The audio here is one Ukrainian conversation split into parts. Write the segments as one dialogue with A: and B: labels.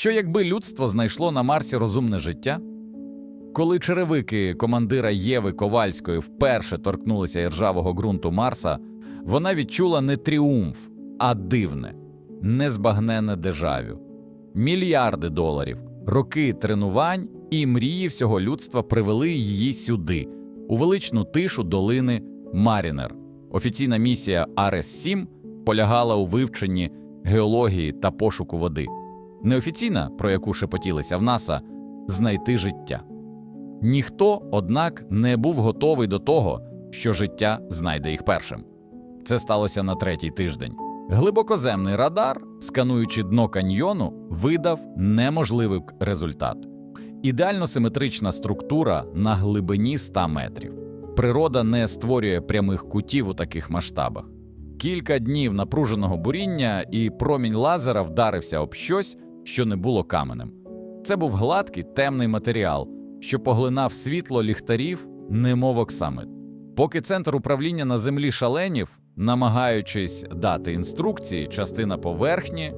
A: Що якби людство знайшло на Марсі розумне життя? Коли черевики командира Єви Ковальської вперше торкнулися іржавого ґрунту Марса, вона відчула не тріумф, а дивне, незбагненне дежавю. Мільярди доларів, роки тренувань і мрії всього людства привели її сюди, у величну тишу долини Марінер. Офіційна місія Арес-7 полягала у вивченні геології та пошуку води. Неофіційна, про яку шепотілися в НАСА, знайти життя. Ніхто, однак, не був готовий до того, що життя знайде їх першим. Це сталося на третій тиждень. Глибокоземний радар, скануючи дно каньйону, видав неможливий результат. Ідеально симетрична структура на глибині 100 метрів. Природа не створює прямих кутів у таких масштабах. Кілька днів напруженого буріння, і промінь лазера вдарився об щось, що не було каменем. Це був гладкий темний матеріал, що поглинав світло ліхтарів, немов оксамит. Поки центр управління на землі шаленів, намагаючись дати інструкції, частина поверхні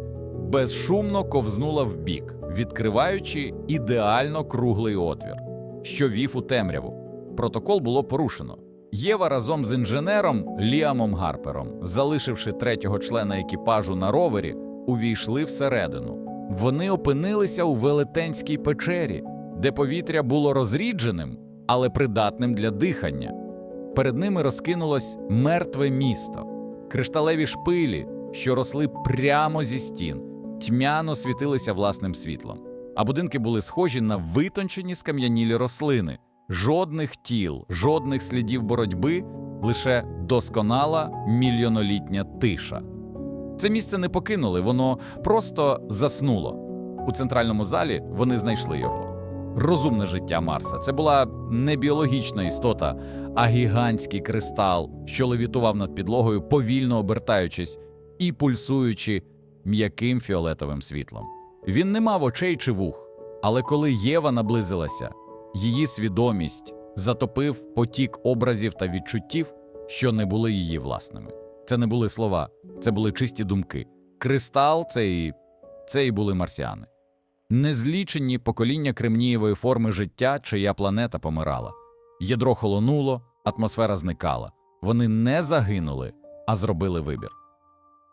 A: безшумно ковзнула вбік, відкриваючи ідеально круглий отвір, що вів у темряву. Протокол було порушено. Єва разом з інженером Ліамом Гарпером, залишивши третього члена екіпажу на ровері, увійшли всередину. Вони опинилися у велетенській печері, де повітря було розрідженим, але придатним для дихання. Перед ними розкинулось мертве місто, кришталеві шпилі, що росли прямо зі стін, тьмяно світилися власним світлом, а будинки були схожі на витончені скам'янілі рослини, жодних тіл, жодних слідів боротьби, лише досконала мільйонолітня тиша. Це місце не покинули, воно просто заснуло. У центральному залі вони знайшли його. Розумне життя Марса. Це була не біологічна істота, а гігантський кристал, що левітував над підлогою, повільно обертаючись і пульсуючи м'яким фіолетовим світлом. Він не мав очей чи вух, але коли Єва наблизилася, її свідомість затопив потік образів та відчуттів, що не були її власними. Це не були слова, це були чисті думки. Кристал це і, це і були марсіани. Незлічені покоління кремнієвої форми життя, чия планета помирала. Ядро холонуло, атмосфера зникала. Вони не загинули, а зробили вибір.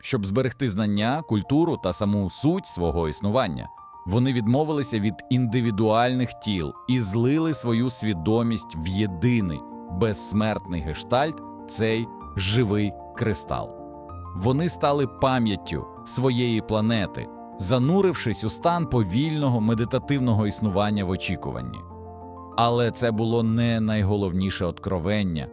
A: Щоб зберегти знання, культуру та саму суть свого існування, вони відмовилися від індивідуальних тіл і злили свою свідомість в єдиний безсмертний гештальт цей живий кристал. Вони стали пам'яттю своєї планети, занурившись у стан повільного медитативного існування в очікуванні. Але це було не найголовніше откровення.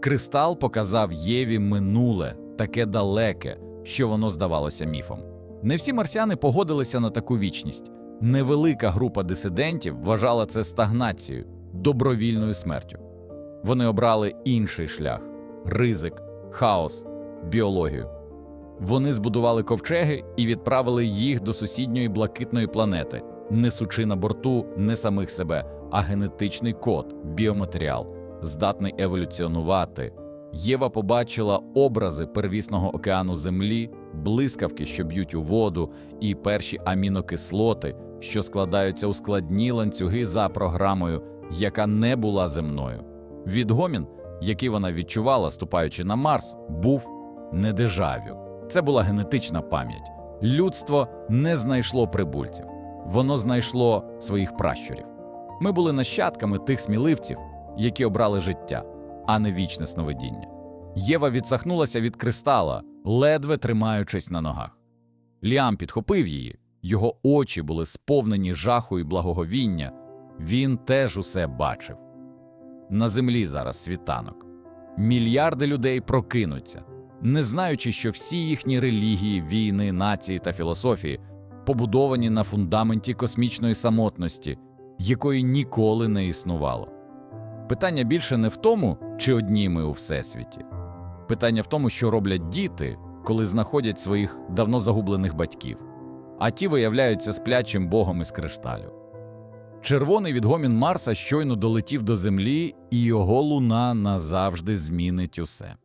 A: Кристал показав Єві минуле, таке далеке, що воно здавалося міфом. Не всі марсіани погодилися на таку вічність. Невелика група дисидентів вважала це стагнацією, добровільною смертю. Вони обрали інший шлях ризик, хаос, біологію. Вони збудували ковчеги і відправили їх до сусідньої блакитної планети, несучи на борту не самих себе, а генетичний код, біоматеріал, здатний еволюціонувати. Єва побачила образи первісного океану Землі, блискавки, що б'ють у воду, і перші амінокислоти, що складаються у складні ланцюги за програмою, яка не була земною. Відгомін, який вона відчувала, ступаючи на Марс, був не дежавю. Це була генетична пам'ять. Людство не знайшло прибульців, воно знайшло своїх пращурів. Ми були нащадками тих сміливців, які обрали життя, а не вічне сновидіння. Єва відсахнулася від кристала, ледве тримаючись на ногах. Ліам підхопив її, його очі були сповнені жаху і благоговіння. Він теж усе бачив. На землі зараз світанок. Мільярди людей прокинуться, не знаючи, що всі їхні релігії, війни, нації та філософії побудовані на фундаменті космічної самотності, якої ніколи не існувало. Питання більше не в тому, чи одні ми у всесвіті. Питання в тому, що роблять діти, коли знаходять своїх давно загублених батьків, а ті виявляються сплячим богом із кришталю. Червоний відгомін Марса щойно долетів до землі, і його луна назавжди змінить усе.